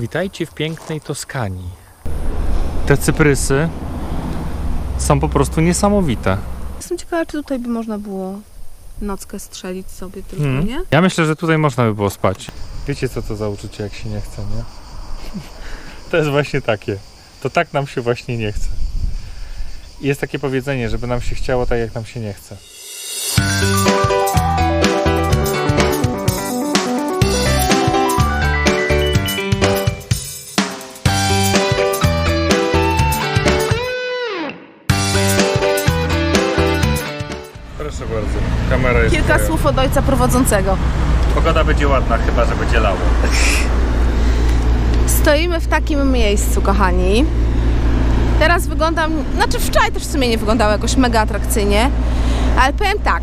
Witajcie w pięknej Toskanii. Te cyprysy są po prostu niesamowite. Jestem ciekawa, czy tutaj by można było nockę strzelić sobie tylko, Mhm. nie? Ja myślę, że tutaj można by było spać. Wiecie co to za uczucie, jak się nie chce, nie? To jest właśnie takie. To tak nam się właśnie nie chce. I jest takie powiedzenie, żeby nam się chciało tak, jak nam się nie chce. Jest Kilka słów od ojca prowadzącego. Pogoda będzie ładna, chyba że będzie lało. Stoimy w takim miejscu, kochani. Teraz wyglądam, znaczy wczoraj też w sumie nie wyglądało jakoś mega atrakcyjnie, ale powiem tak.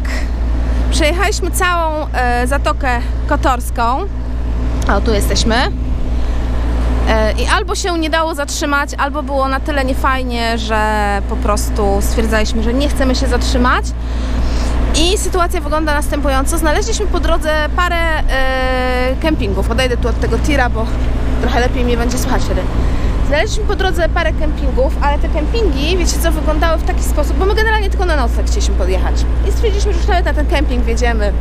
Przejechaliśmy całą e, Zatokę Kotorską. O, tu jesteśmy. E, I albo się nie dało zatrzymać, albo było na tyle niefajnie, że po prostu stwierdzaliśmy, że nie chcemy się zatrzymać. I sytuacja wygląda następująco. Znaleźliśmy po drodze parę e, kempingów. Odejdę tu od tego tira, bo trochę lepiej mnie będzie słychać wtedy. Znaleźliśmy po drodze parę kempingów, ale te kempingi, wiecie co, wyglądały w taki sposób, bo my generalnie tylko na nocleg chcieliśmy podjechać. I stwierdziliśmy, że już nawet na ten kemping wjedziemy,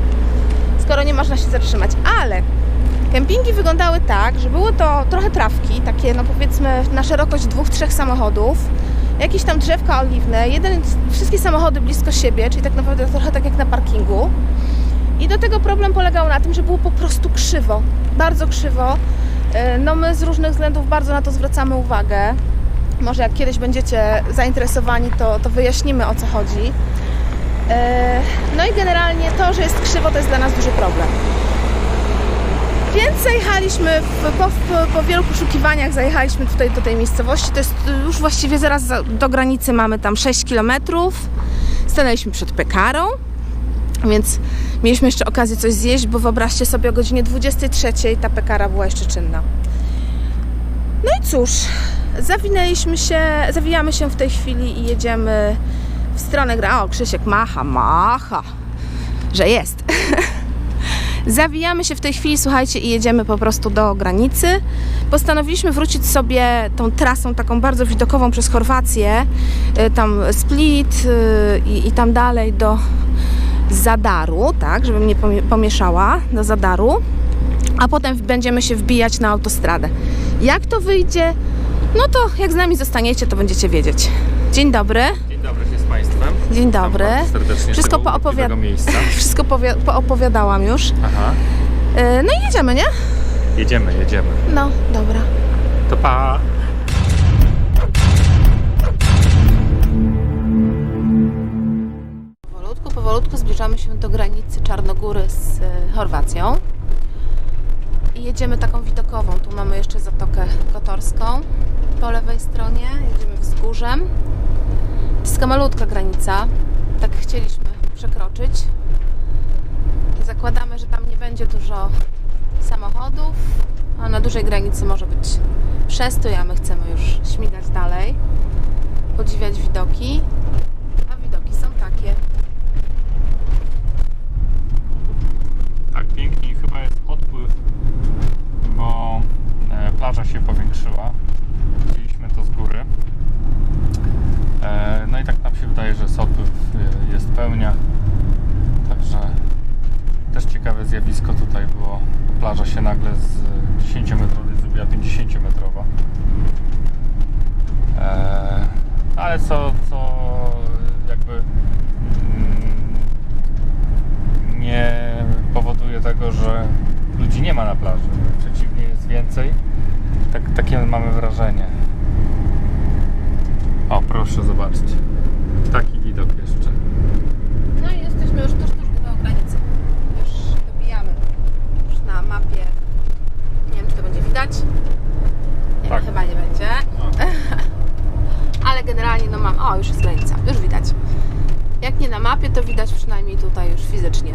skoro nie można się zatrzymać. Ale kempingi wyglądały tak, że było to trochę trawki, takie no powiedzmy na szerokość dwóch, trzech samochodów, jakieś tam drzewka oliwne, jeden, wszystkie samochody blisko siebie, czyli tak naprawdę trochę tak jak na parkingu. I do tego problem polegał na tym, że było po prostu krzywo, bardzo krzywo. E, No my z różnych względów bardzo na to zwracamy uwagę. Może jak kiedyś będziecie zainteresowani, to, to wyjaśnimy o co chodzi. E, No i generalnie to, że jest krzywo, to jest dla nas duży problem. Więc zajechaliśmy, w, po, po, wielu poszukiwaniach zajechaliśmy tutaj do tej miejscowości. To jest y, już właściwie zaraz za, do granicy mamy tam 6 km. Stanęliśmy przed Pekarą, więc mieliśmy jeszcze okazję coś zjeść, bo wyobraźcie sobie o godzinie 23 ta Pekara była jeszcze czynna. No i cóż, zawinęliśmy się, zawijamy się w tej chwili i jedziemy w stronę gra. O, Krzysiek macha, macha, że jest. Zawijamy się w tej chwili, słuchajcie, i jedziemy po prostu do granicy. Postanowiliśmy wrócić sobie tą trasą taką bardzo widokową przez Chorwację, y, tam Split y, i, i tam dalej do Zadaru, tak, żebym nie pomie- pomieszała, do Zadaru, a potem będziemy się wbijać na autostradę. Jak to wyjdzie? No to jak z nami zostaniecie, to będziecie wiedzieć. Dzień dobry. Dzień dobry bardzo serdecznie Wszystko miejsca. Wszystko poopowiadałam już. Aha. Y, No i jedziemy, nie? Jedziemy, jedziemy. No, dobra. To pa! Powolutku, powolutku zbliżamy się do granicy Czarnogóry z e, Chorwacją. I jedziemy taką widokową. Tu mamy jeszcze Zatokę Kotorską po lewej stronie. Jedziemy wzgórzem. Taka malutka granica. Tak chcieliśmy przekroczyć. Zakładamy, że tam nie będzie dużo samochodów, a na dużej granicy może być przestój, a my chcemy już śmigać dalej, podziwiać widoki. A widoki są takie. Tak, pięknie chyba jest odpływ, bo e, plaża się powiększyła. Widzieliśmy to z góry. Że odpływ, e, jest pełnia. Także też ciekawe zjawisko tutaj było. Plaża się nagle z 10 metrowej zrobiła 50-metrowa. E, ale co, co jakby mm, nie powoduje tego, że ludzi nie ma na plaży. Przeciwnie, jest więcej. Tak, takie mamy wrażenie. O, proszę zobaczcie. Taki widok jeszcze. No i jesteśmy już tuż, tuż do granicy. Już dobijamy. Już na mapie. Nie wiem, czy to będzie widać. Nie, Tak. chyba nie będzie. Ale generalnie no mam. O, już jest granica. Już widać. Jak nie na mapie, to widać przynajmniej tutaj już fizycznie.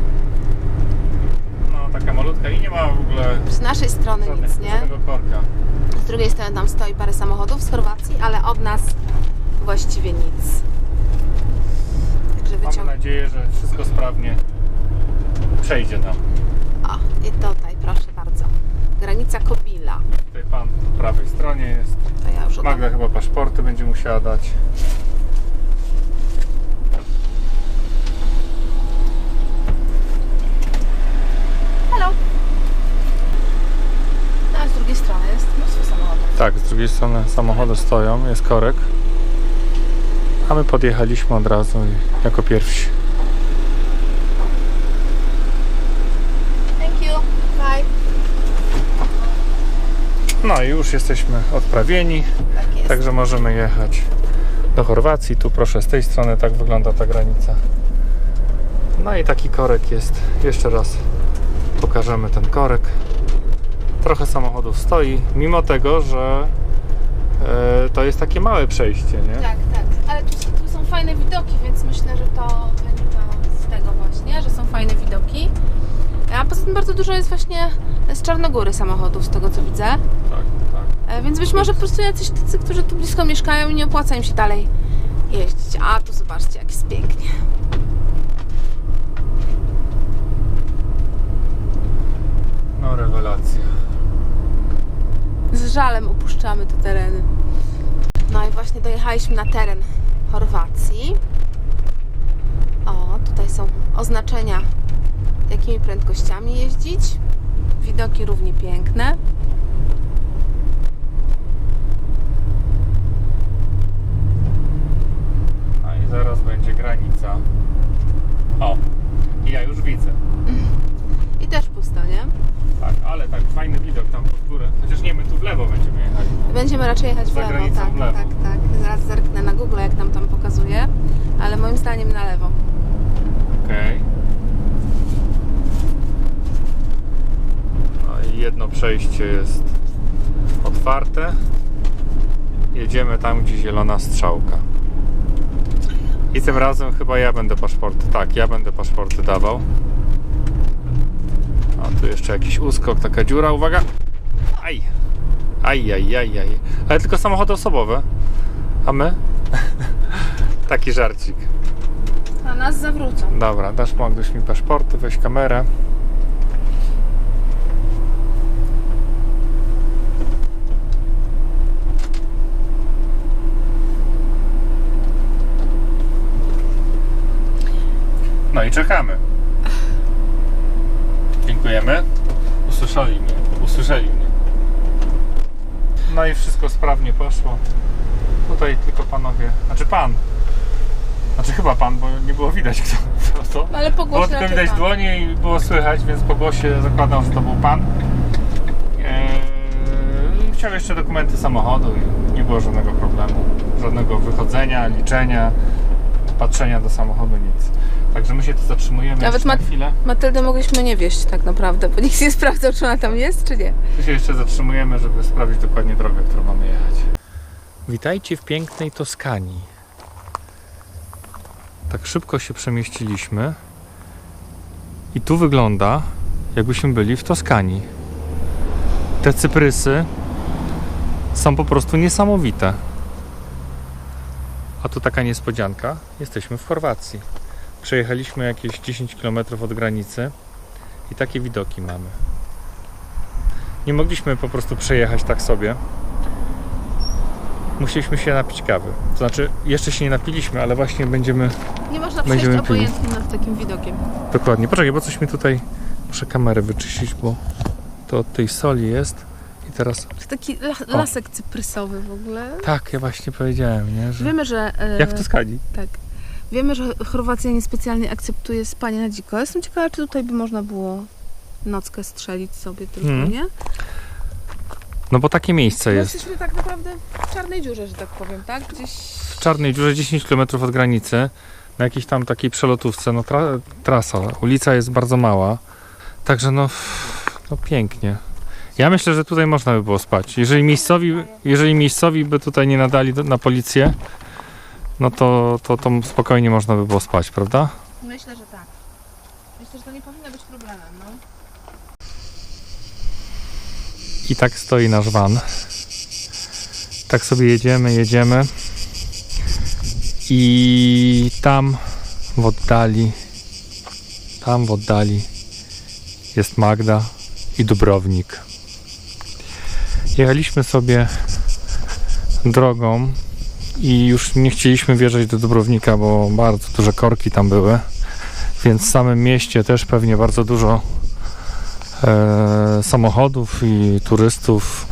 No, taka malutka i nie ma w ogóle Z naszej strony żadnych, nic, nie? korka. Z drugiej strony tam stoi parę samochodów z Chorwacji, ale od nas właściwie nic. Także Mamy wyciąg... nadzieję, że wszystko sprawnie przejdzie nam. O, i tutaj, proszę bardzo. Granica Kobila. Tutaj pan prawej stronie jest. To ja już. Magda chyba paszporty będzie musiała dać. Hello. A z drugiej strony jest mnóstwo samochodów. Tak, z drugiej strony samochody stoją, jest korek. A my podjechaliśmy od razu jako pierwsi. Thank you. Bye. No i już jesteśmy odprawieni, Tak jest. także możemy jechać do Chorwacji. Tu proszę, z tej strony tak wygląda ta granica. No i taki korek jest. Jeszcze raz pokażemy ten korek. Trochę samochodów stoi, mimo tego, że e, to jest takie małe przejście, nie? Tak, tak. Ale tu, tu są fajne widoki, więc myślę, że to wynika z tego właśnie, że są fajne widoki. A poza tym bardzo dużo jest właśnie z Czarnogóry samochodów, z tego co widzę. Tak, tak. E, Więc być może po prostu jacyś tacy, którzy tu blisko mieszkają i nie opłaca im się dalej jeździć. A tu zobaczcie, jak jest pięknie. No rewelacja. Z żalem opuszczamy te tereny. No i właśnie dojechaliśmy na teren Chorwacji. O, tutaj są oznaczenia, jakimi prędkościami jeździć. Widoki równie piękne. No i zaraz będzie granica. O, i ja już widzę. I też pusto, nie? Tak, ale tak fajny widok tam pod górę. Chociaż nie, my tu w lewo będziemy jechali. Będziemy raczej jechać w lewo. Tak, w lewo. tak, tak. Zaraz zerknę na Google, jak nam tam pokazuje. Ale moim zdaniem na lewo. Okej. No i jedno przejście jest otwarte. Jedziemy tam, gdzie zielona strzałka. I tym razem chyba ja będę paszporty. Tak, ja będę paszporty dawał. A tu jeszcze jakiś uskok, taka dziura, uwaga. Aj. Aj, aj, aj, aj. Ale tylko samochody osobowe. A my? Taki żarcik. A nas zawrócą. Dobra, dasz mogłeś mi paszporty, weź kamerę. No i czekamy. Dziękujemy. Usłyszeli mnie. Usłyszeli mnie. No i wszystko sprawnie poszło. Tutaj tylko panowie, znaczy pan. Znaczy chyba pan, bo nie było widać kto, kto to. Ale po Było głosie tylko raczej widać pan. dłonie i było słychać, więc po głosie zakładam, że to był pan. Eee, chciał jeszcze dokumenty samochodu i nie było żadnego problemu. Żadnego wychodzenia, liczenia, patrzenia do samochodu, nic. Także my się tu zatrzymujemy Nawet na chwilę. Matyldę mogliśmy nie wieść tak naprawdę, bo nikt nie sprawdzał, czy ona tam jest, czy nie. Tu się jeszcze zatrzymujemy, żeby sprawdzić dokładnie drogę, którą mamy jechać. Witajcie w pięknej Toskanii. Tak szybko się przemieściliśmy. I tu wygląda, jakbyśmy byli w Toskanii. Te cyprysy są po prostu niesamowite. A tu taka niespodzianka. Jesteśmy w Chorwacji. Przejechaliśmy jakieś 10 km od granicy i takie widoki mamy. Nie mogliśmy po prostu przejechać tak sobie. Musieliśmy się napić kawy. To znaczy, jeszcze się nie napiliśmy, ale właśnie będziemy. Nie można przejść Będziemy pili. obojętnie nad takim widokiem. Dokładnie. Poczekaj, bo coś mi tutaj. Muszę kamerę wyczyścić, bo to od tej soli jest. I teraz. To taki la- lasek cyprysowy w ogóle. Tak, ja właśnie powiedziałem, nie? Że... Wiemy, że... e, Jak w Toskanii. Tak. Wiemy, że Chorwacja niespecjalnie akceptuje spanie na dziko. Jestem ciekawa, czy tutaj by można było nockę strzelić sobie tylko, Hmm. nie? No bo takie miejsce My jest. Jesteśmy tak naprawdę w czarnej dziurze, że tak powiem, tak? Gdzieś... W Czarnej Dziurze 10 km od granicy. Na jakiejś tam takiej przelotówce. No tra... trasa. Ulica jest bardzo mała. Także no, no pięknie. Ja myślę, że tutaj można by było spać. Jeżeli miejscowi, jeżeli miejscowi by tutaj nie nadali na policję, no to, to, to spokojnie można by było spać, prawda? Myślę, że tak. Myślę, że to nie powinno być problemem, no. I tak stoi nasz van. Tak sobie jedziemy, jedziemy. I tam w oddali, tam w oddali jest Magda i Dubrownik. Jechaliśmy sobie drogą i już nie chcieliśmy wjeżdżać do Dubrownika, bo bardzo duże korki tam były. Więc w samym mieście też pewnie bardzo dużo e, samochodów i turystów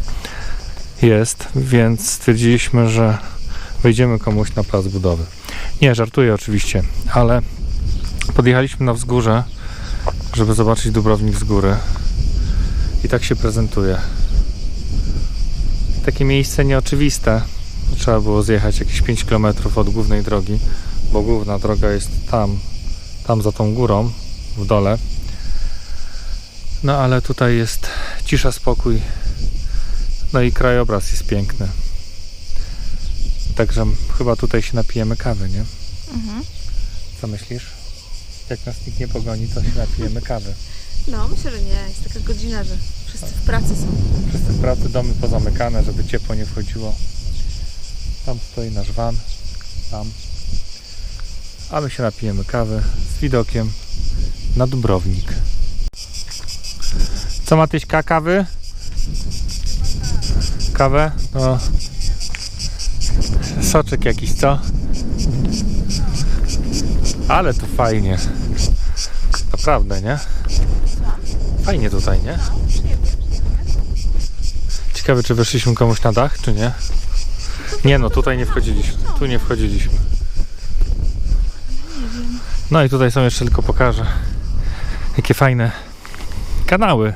jest, więc stwierdziliśmy, że wejdziemy komuś na plac budowy. Nie, żartuję oczywiście, ale podjechaliśmy na wzgórze, żeby zobaczyć Dubrownik z góry. I tak się prezentuje. Takie miejsce nieoczywiste. Trzeba było zjechać jakieś 5 km od głównej drogi, bo główna droga jest tam, tam za tą górą, w dole. No ale tutaj jest cisza, spokój. No i krajobraz jest piękny. Także chyba tutaj się napijemy kawy, nie? Mhm. Co myślisz? Jak nas nikt nie pogoni, to się napijemy kawy. No, myślę, że nie. Jest taka godzina, że wszyscy w pracy są. Wszyscy w pracy, domy pozamykane, żeby ciepło nie wchodziło. Tam stoi nasz van. Tam. A my się napijemy kawy z widokiem na Dubrownik. Co Matyśka, kawy? Kawę? No. Soczek jakiś, co? Ale tu fajnie. Naprawdę, nie? Fajnie tutaj, nie? Ciekawe, czy weszliśmy komuś na dach, czy nie? Nie no, tutaj nie wchodziliśmy. Tu nie wchodziliśmy. No i tutaj są jeszcze tylko pokażę. Jakie fajne kanały.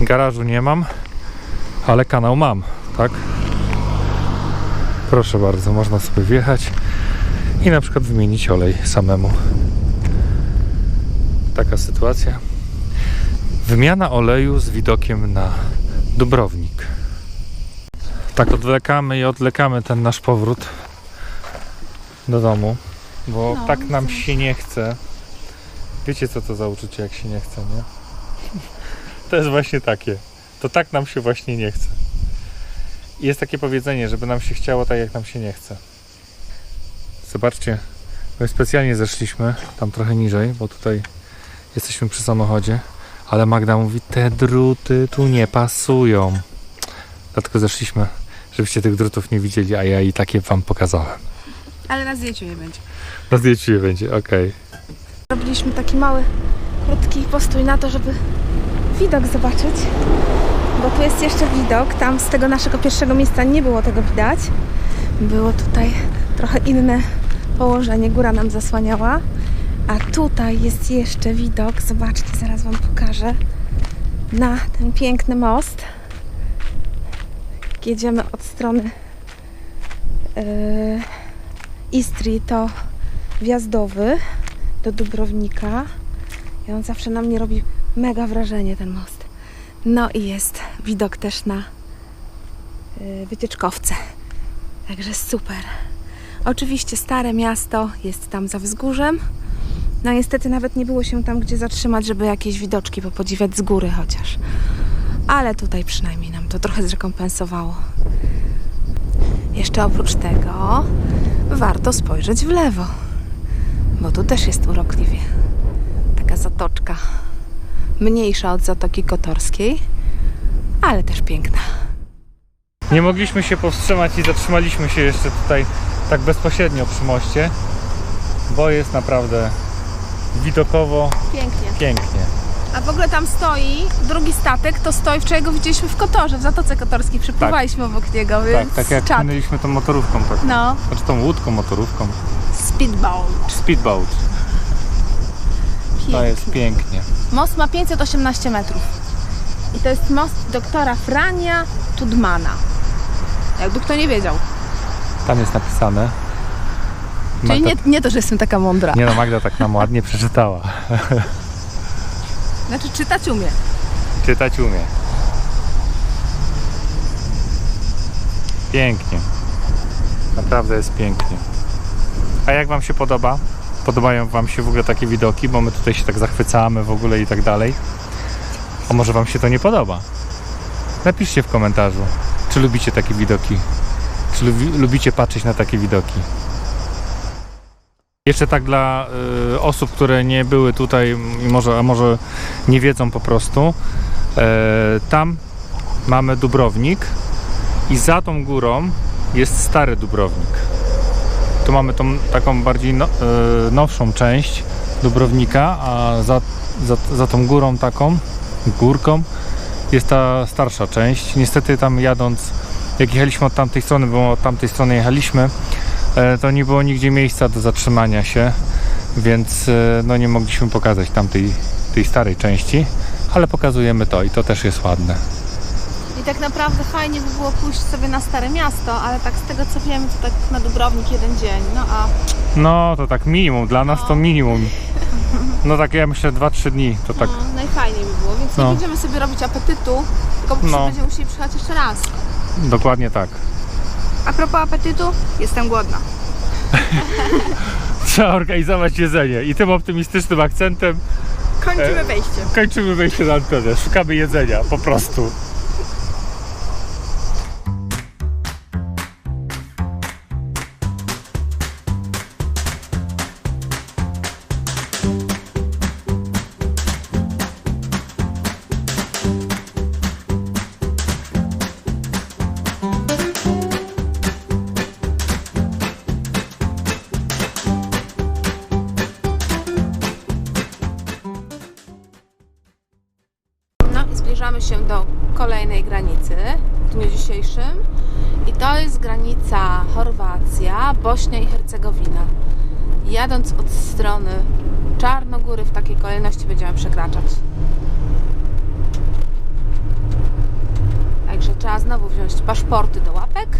Garażu nie mam, ale kanał mam, tak? Proszę bardzo, można sobie wjechać i na przykład wymienić olej samemu. Taka sytuacja. Wymiana oleju z widokiem na Dubrownik. Tak odwlekamy i odwlekamy ten nasz powrót do domu, bo No, tak nam widzę. się nie chce. Wiecie co to za uczucie, jak się nie chce, nie? To jest właśnie takie. To tak nam się właśnie nie chce. I jest takie powiedzenie, żeby nam się chciało tak, jak nam się nie chce. Zobaczcie, my specjalnie zeszliśmy tam trochę niżej, bo tutaj jesteśmy przy samochodzie. Ale Magda mówi, te druty tu nie pasują. Dlatego zeszliśmy, żebyście tych drutów nie widzieli, a ja i takie wam pokazałem. Ale na zdjęciu nie będzie. Na zdjęciu je będzie, okej. Robiliśmy taki mały, krótki postój na to, żeby widok zobaczyć. Bo tu jest jeszcze widok. Tam z tego naszego pierwszego miejsca nie było tego widać. Było tutaj trochę inne położenie. Góra nam zasłaniała. A tutaj jest jeszcze widok. Zobaczcie, zaraz Wam pokażę. Na ten piękny most. Jedziemy od strony Istrii, to wjazdowy do Dubrownika. I on zawsze na mnie robi mega wrażenie, ten most. No i jest widok też na y, wycieczkowce. Także super. Oczywiście stare miasto jest tam za wzgórzem. No niestety nawet nie było się tam gdzie zatrzymać, żeby jakieś widoczki popodziwiać z góry chociaż. Ale tutaj przynajmniej nam to trochę zrekompensowało. Jeszcze oprócz tego warto spojrzeć w lewo bo tu też jest urokliwie. Taka zatoczka, mniejsza od Zatoki Kotorskiej, ale też piękna. Nie mogliśmy się powstrzymać i zatrzymaliśmy się jeszcze tutaj tak bezpośrednio przy moście, bo jest naprawdę widokowo Pięknie. pięknie. A w ogóle tam stoi drugi statek, to stoi, wczoraj go widzieliśmy w Kotorze, w Zatoce Kotorskiej, przepływaliśmy obok niego, Tak, więc tak jak czad. płynęliśmy tą motorówką, tak. No, Znaczy tą łódką, motorówką. speedboat. Speedboat. To jest pięknie. Most ma 518 metrów. I to jest most doktora Frania Tudmana. Jakby kto nie wiedział. Tam jest napisane. Czyli Magda, nie, nie to, że jestem taka mądra. nie no, Magda tak nam ładnie przeczytała. Znaczy czytać umie. Czytać umie. Pięknie. Naprawdę jest pięknie. A jak Wam się podoba? Podobają Wam się w ogóle takie widoki? Bo my tutaj się tak zachwycamy w ogóle i tak dalej. A może Wam się to nie podoba? Napiszcie w komentarzu, czy lubicie takie widoki. Czy lubi, lubicie patrzeć na takie widoki. Jeszcze tak dla y, osób, które nie były tutaj może, a może nie wiedzą po prostu. E, tam mamy Dubrownik i za tą górą jest stary Dubrownik. Tu mamy tą taką bardziej no, e, nowszą część Dubrownika, a za, za, za tą górą taką, górką jest ta starsza część. Niestety tam jadąc, jak jechaliśmy od tamtej strony, bo od tamtej strony jechaliśmy, to nie było nigdzie miejsca do zatrzymania się, więc e, no nie mogliśmy pokazać tamtej tej starej części, ale pokazujemy to i to też jest ładne. I tak naprawdę fajnie by było pójść sobie na Stare Miasto, ale tak z tego co wiem, to tak na Dubrownik jeden dzień. No a No to tak minimum, dla nas to No. minimum. No tak ja myślę 2-3 dni, to tak. no, najfajniej by było, więc No. nie będziemy sobie robić apetytu, tylko No. no. będziemy musieli przyjechać jeszcze raz. Dokładnie tak. A propos apetytu, jestem głodna. Trzeba organizować jedzenie i tym optymistycznym akcentem Kończymy E. wejście. kończymy wejście na antenę. Szukamy jedzenia, po prostu. Paszporty do łapek.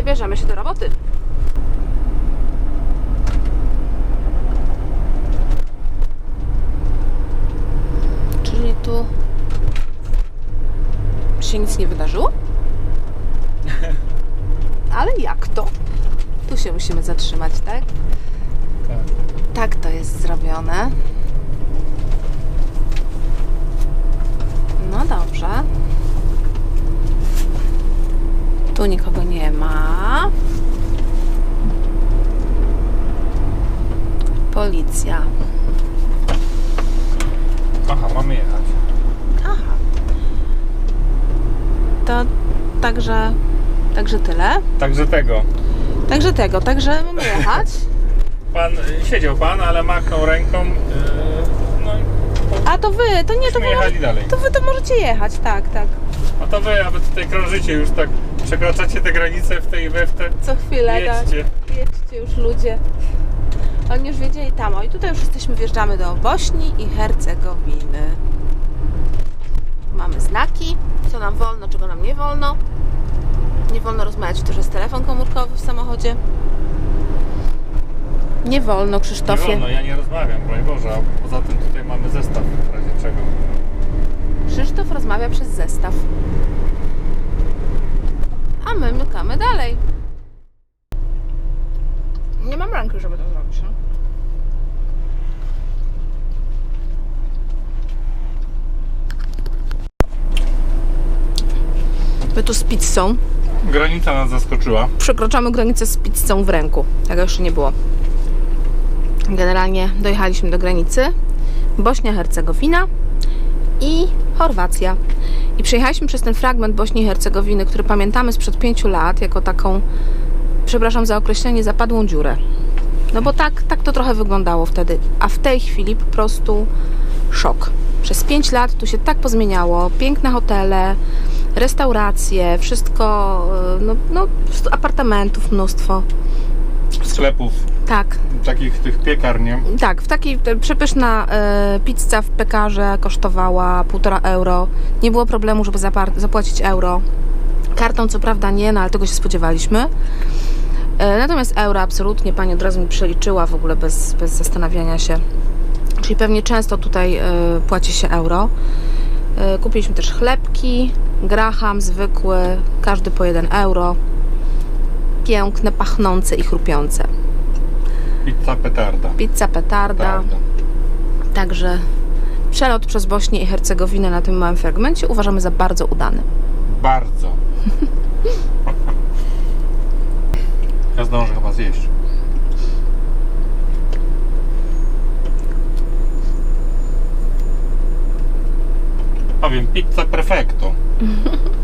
I bierzemy się do roboty. Czyli tu się nic nie wydarzyło? Ale jak to? Tu się musimy zatrzymać, tak? Tak. Tak to jest zrobione. No dobrze. Tu nikogo nie ma. Policja. Aha, mamy jechać. Aha. To także, także tyle. Także tego. Także tego, także mamy jechać. Pan, y, siedział pan, ale machnął ręką. Yy, no i A to wy, to nie, to wy, jechali dalej. to wy to możecie jechać, tak, tak. To wy, aby tutaj krążycie już tak, przekraczacie te granice w tej we w te. Co chwilę, tak. Jedźcie. Jedźcie już ludzie. Oni już wiedzieli tam, o i tutaj już jesteśmy, wjeżdżamy do Bośni i Hercegowiny. Mamy znaki, co nam wolno, czego nam nie wolno. Nie wolno rozmawiać też jest telefon komórkowy w samochodzie. Nie wolno, Nie Krzysztofie. wolno, ja nie rozmawiam, broń Boże, a poza tym tutaj mamy zestaw w razie czego. Krzysztof rozmawia przez zestaw. A my mykamy dalej. Nie mam ręki, żeby to zrobić. No? My tu z pizzą. Granica nas zaskoczyła. Przekroczamy granicę z pizzą w ręku. Tego jeszcze nie było. Generalnie dojechaliśmy do granicy. Bośnia-Hercegowina i Chorwacja. I przejechaliśmy przez ten fragment Bośni i Hercegowiny, który pamiętamy sprzed pięciu lat, jako taką, przepraszam za określenie, zapadłą dziurę. No bo tak, tak to trochę wyglądało wtedy. A w tej chwili po prostu szok. Przez pięć lat tu się tak pozmieniało. Piękne hotele, restauracje, wszystko, y, no, no apartamentów mnóstwo. Sklepów, Tak, takich tych piekarni. tak, w takiej te przepyszna e, pizza w pekarze kosztowała 1,5 euro. Nie było problemu, żeby zapłacić euro. Kartą co prawda nie, no ale tego się spodziewaliśmy. E, natomiast euro absolutnie pani od razu mi przeliczyła w ogóle bez, bez zastanawiania się. Czyli pewnie często tutaj e, płaci się euro. E, kupiliśmy też chlebki, graham zwykły, każdy po 1 euro. Piękne, pachnące i chrupiące. Pizza petarda. Pizza petarda. Petarda. Także przelot przez Bośnię i Hercegowinę na tym małym fragmencie uważamy za bardzo udany. Bardzo. Ja zdążę chyba zjeść. Powiem, pizza perfecto.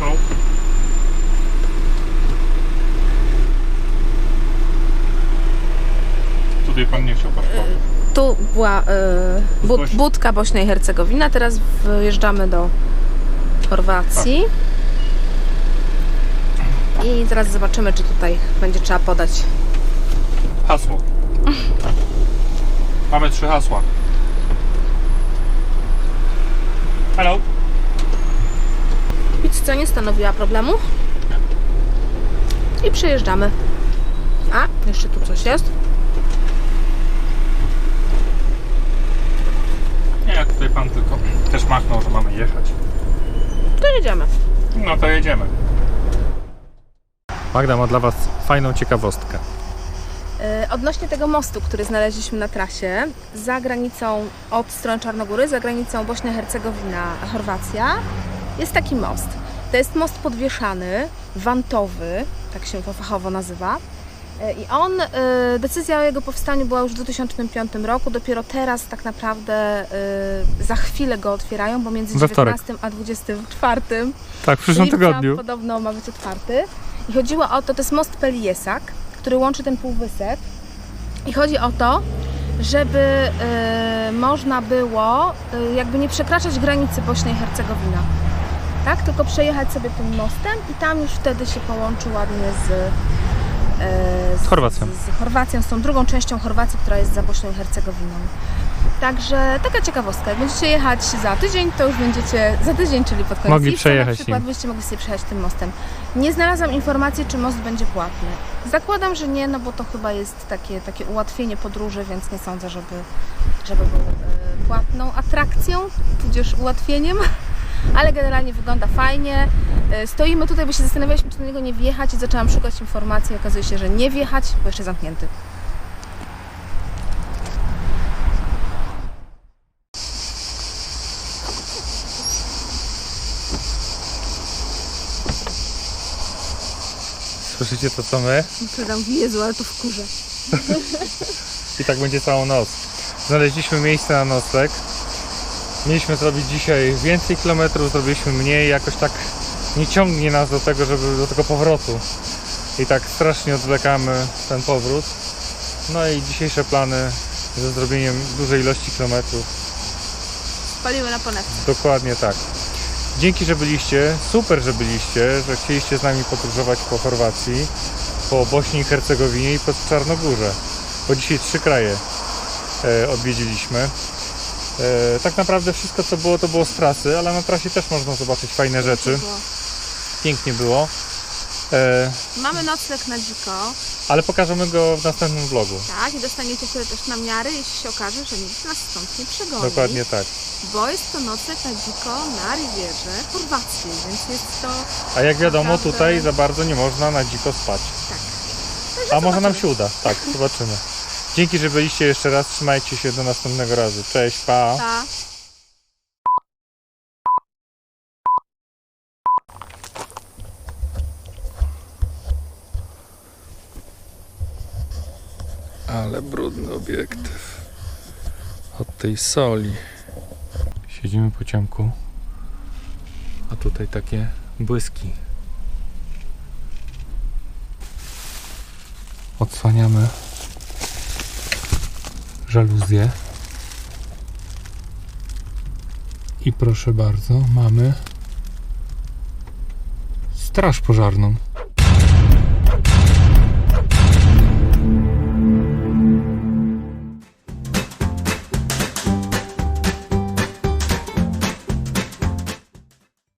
No. Tutaj pan nie chciał paszportu. Tu była y, bud, Bośni. budka Bośnia i Hercegowina, teraz wjeżdżamy do Chorwacji. I zaraz zobaczymy, czy tutaj będzie trzeba podać. Hasło. Mamy trzy hasła. Hello. Pizza nie stanowiła problemu. I przejeżdżamy. A, jeszcze tu coś jest. Nie, tutaj pan tylko też machnął, że mamy jechać. To jedziemy. No to jedziemy. Magda ma dla Was fajną ciekawostkę. E, Odnośnie tego mostu, który znaleźliśmy na trasie, za granicą od strony Czarnogóry, za granicą Bośnia-Hercegowina, Chorwacja, jest taki most. To jest most podwieszany, wantowy, tak się to fachowo nazywa. E, I on, e, decyzja o jego powstaniu była już w 2005 roku, dopiero teraz tak naprawdę e, za chwilę go otwierają, bo między We wtorek. 19 a 24 Tak, w przyszłym tygodniu. podobno ma być otwarty. I chodziło o to, to jest most Peliesak, który łączy ten półwysep. I chodzi o to, żeby można było jakby nie przekraczać granicy Bośni i Hercegowina. Tak? Tylko przejechać sobie tym mostem i tam już wtedy się połączy ładnie z, Z Chorwacją. Z, z Chorwacją, z tą drugą częścią Chorwacji, która jest za Bośnią i Hercegowiną. Także taka ciekawostka. Jak będziecie jechać za tydzień, to już będziecie za tydzień, czyli pod koniec Mogli przejechać na przykład nim. byście mogli sobie przejechać tym mostem. Nie znalazłam informacji, czy most będzie płatny. Zakładam, że nie, no bo to chyba jest takie, takie ułatwienie podróży, więc nie sądzę, żeby, żeby był e, płatną atrakcją, tudzież ułatwieniem. Ale generalnie wygląda fajnie. E, Stoimy tutaj, bo się zastanawialiśmy, czy do niego nie wjechać i zaczęłam szukać informacji. Okazuje się, że nie wjechać, bo jeszcze zamknięty. Słyszycie to co my? Tam Jezu, ale to wkurza. I tak będzie całą noc. Znaleźliśmy miejsce na nocleg. Mieliśmy zrobić dzisiaj więcej kilometrów, zrobiliśmy mniej. Jakoś tak nie ciągnie nas do tego, żeby do tego powrotu. I tak strasznie odwlekamy ten powrót. No i dzisiejsze plany ze zrobieniem dużej ilości kilometrów. Spaliły na panewce. Dokładnie tak. Dzięki, że byliście. Super, że byliście, że chcieliście z nami podróżować po Chorwacji, po Bośni i Hercegowinie i po Czarnogórze. Bo dzisiaj trzy kraje e, odwiedziliśmy. E, tak naprawdę wszystko co było, to było z trasy, ale na trasie też można zobaczyć fajne rzeczy. Pięknie było. E, Mamy nocleg na dziko, ale pokażemy go w następnym vlogu. tak, i dostaniecie sobie też namiary, jeśli się okaże, że nikt nas stąd nie przegoni. Dokładnie tak. Bo jest to nocleg na dziko na Rivierze Chorwackiej, więc jest to A jak wiadomo, Naprawdę. tutaj za bardzo nie można na dziko spać. tak. A może nam się uda. Tak, zobaczymy. Dzięki, że byliście jeszcze raz. Trzymajcie się do następnego razu. Cześć, pa. Pa. Ale brudny obiektyw. Od tej soli. Siedzimy po ciemku. A tutaj takie błyski. Odsłaniamy żaluzję. I proszę bardzo, mamy straż pożarną.